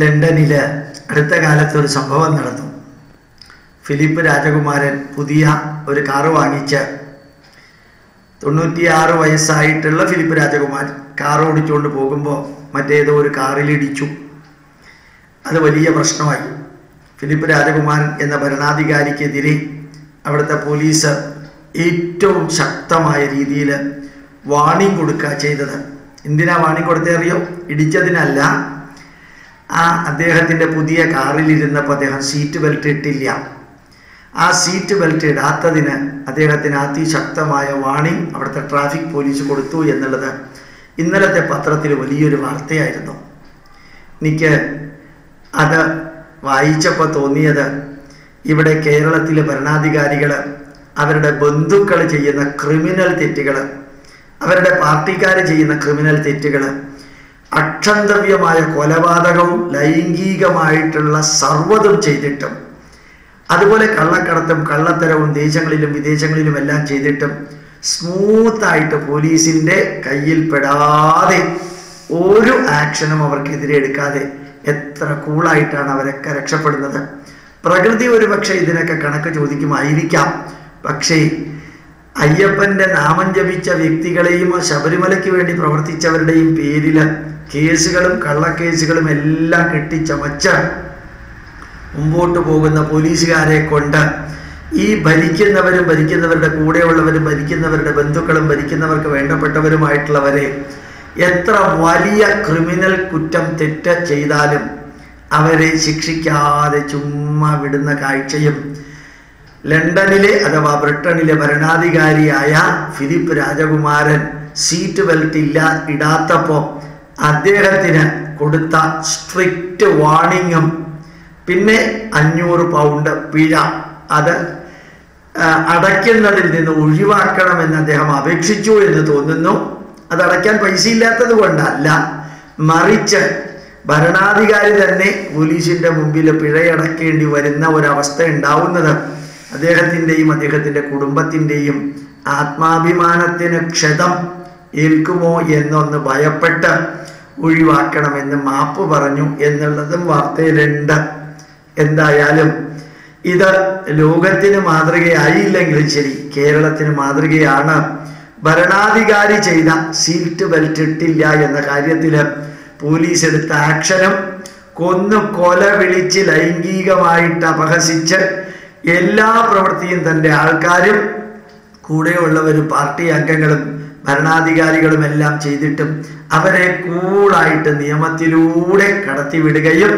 ലണ്ടനിൽ അടുത്ത കാലത്ത് ഒരു സംഭവം നടന്നു. ഫിലിപ്പ് രാജകുമാരൻ പുതിയ ഒരു കാറ് വാങ്ങിച്ച് തൊണ്ണൂറ്റിയാറ് വയസ്സായിട്ടുള്ള ഫിലിപ്പ് രാജകുമാരൻ കാർ ഓടിച്ചുകൊണ്ട് പോകുമ്പോൾ മറ്റേതോ ഒരു കാറിലിടിച്ചു അത് വലിയ പ്രശ്നമായി. ഫിലിപ്പ് രാജകുമാരൻ എന്ന ഭരണാധികാരിക്കെതിരെ അവിടുത്തെ പോലീസ് ഏറ്റവും ശക്തമായ രീതിയിൽ വാണിംഗ് കൊടുക്കുക ചെയ്തത്. എന്തിനാ വാണിംഗ് കൊടുത്തേ അറിയോ? ഇടിച്ചതിനല്ല അദ്ദേഹത്തിന്റെ പുതിയ കാറിലിരുന്നപ്പോൾ അദ്ദേഹം സീറ്റ് ബെൽറ്റ് ഇട്ടില്ല. ആ സീറ്റ് ബെൽറ്റ് ഇടാത്തതിന് അദ്ദേഹത്തിന് അതിശക്തമായ വാണിംഗ് അവിടുത്തെ ട്രാഫിക് പോലീസ് കൊടുത്തു എന്നുള്ളത് ഇന്നലത്തെ പത്രത്തിൽ വലിയൊരു വാർത്തയായിരുന്നു. എനിക്ക് അത് വായിച്ചപ്പോൾ തോന്നിയത് ഇവിടെ കേരളത്തിലെ ഭരണാധികാരികൾ അവരുടെ ബന്ധുക്കൾ ചെയ്യുന്ന ക്രിമിനൽ തെറ്റുകൾ അവരുടെ പാർട്ടിക്കാർ ചെയ്യുന്ന ക്രിമിനൽ തെറ്റുകൾ അക്ഷന്തവ്യമായ കൊലപാതകവും ലൈംഗികമായിട്ടുള്ള സർവതും ചെയ്തിട്ടും അതുപോലെ കള്ളക്കടത്തും കള്ളത്തരവും ദേശങ്ങളിലും വിദേശങ്ങളിലും എല്ലാം ചെയ്തിട്ടും സ്മൂത്തായിട്ട് പോലീസിന്റെ കയ്യിൽ പെടാതെ ഒരു ആക്ഷനും അവർക്കെതിരെ എടുക്കാതെ എത്ര കൂളായിട്ടാണ് അവരൊക്കെ രക്ഷപ്പെടുന്നത്. പ്രകൃതി ഒരുപക്ഷെ ഇതിനൊക്കെ കണക്ക് ചോദിക്കുമായിരിക്കാം. പക്ഷേ അയ്യപ്പന്റെ നാമം ജപിച്ച വ്യക്തികളെയും ശബരിമലയ്ക്ക് വേണ്ടി പ്രവർത്തിച്ചവരുടെയും പേരിൽ കേസുകളും കള്ളക്കേസുകളും എല്ലാം കെട്ടിച്ചമച്ച് മുമ്പോട്ട് പോകുന്ന പോലീസുകാരെ കൊണ്ട് ഈ ഭരിക്കുന്നവരും ഭരിക്കുന്നവരുടെ കൂടെയുള്ളവരും ഭരിക്കുന്നവരുടെ ബന്ധുക്കളും ഭരിക്കുന്നവർക്ക് വേണ്ടപ്പെട്ടവരുമായിട്ടുള്ളവരെ എത്ര വലിയ ക്രിമിനൽ കുറ്റം തെറ്റ ചെയ്താലും അവരെ ശിക്ഷിക്കാതെ ചുമ്മാ വിടുന്ന കാഴ്ചയും ലണ്ടനിലെ അഥവാ ബ്രിട്ടനിലെ ഭരണാധികാരിയായ ഫിലിപ്പ് രാജകുമാരൻ സീറ്റ് ബെൽറ്റ് ഇല്ല ഇടാത്തപ്പോൾ അദ്ദേഹത്തിന് കൊടുത്ത സ്ട്രിക്റ്റ് വാണിങ്ങും പിന്നെ അഞ്ഞൂറ് പൗണ്ട് പിഴ. അത് അടയ്ക്കുന്നതിൽ നിന്ന് ഒഴിവാക്കണമെന്ന് അദ്ദേഹം അപേക്ഷിച്ചു എന്ന് തോന്നുന്നു. അത് അടയ്ക്കാൻ പൈസ ഇല്ലാത്തത് കൊണ്ടല്ല. മറിച്ച് ഭരണാധികാരി തന്നെ പോലീസിന്റെ മുമ്പിൽ പിഴയടക്കേണ്ടി വരുന്ന ഒരവസ്ഥ ഉണ്ടാവുന്നത് അദ്ദേഹത്തിന്റെയും അദ്ദേഹത്തിന്റെ കുടുംബത്തിന്റെയും ആത്മാഭിമാനത്തിന് ക്ഷതം ഏൽക്കുമോ എന്നൊന്ന് ഭയപ്പെട്ട് ഒഴിവാക്കണമെന്ന് മാപ്പ് പറഞ്ഞു എന്നുള്ളതും വാർത്തയിലുണ്ട്. എന്തായാലും ഇത് ലോകത്തിന് മാതൃകയായില്ലെങ്കിലും ശരി കേരളത്തിന് മാതൃകയാണ്. ഭരണാധികാരി ചെയ്ത സീറ്റ് ബെൽറ്റ് ഇട്ടില്ല എന്ന കാര്യത്തിൽ പോലീസ് എടുത്ത ആക്ഷനും കൊന്നു കൊല വിളിച്ച് ലൈംഗികമായിട്ട് അപഹസിച്ച് എല്ലാ പ്രവൃത്തിയും തന്റെ ആൾക്കാരും കൂടെയുള്ളവരും പാർട്ടി അംഗങ്ങളും ഭരണാധികാരികളും എല്ലാം ചെയ്തിട്ടും അവരെ കൂളായിട്ട് നിയമത്തിലൂടെ കടത്തിവിടുകയും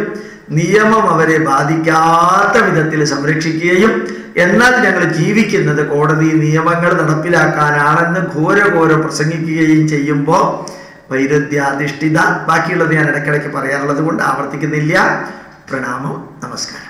നിയമം അവരെ ബാധിക്കാത്ത വിധത്തിൽ സംരക്ഷിക്കുകയും എന്നാൽ ഞങ്ങൾ ജീവിക്കുന്നത് കോടതി നിയമങ്ങൾ നടപ്പിലാക്കാനാണെന്ന് ഘോര ഘോര പ്രസംഗിക്കുകയും ചെയ്യുമ്പോൾ വൈരുദ്ധ്യാധിഷ്ഠിത. ബാക്കിയുള്ളത് ഞാൻ ഇടയ്ക്കിടയ്ക്ക് പറയാറുള്ളത് കൊണ്ട് ആവർത്തിക്കുന്നില്ല. പ്രണാമം. നമസ്കാരം.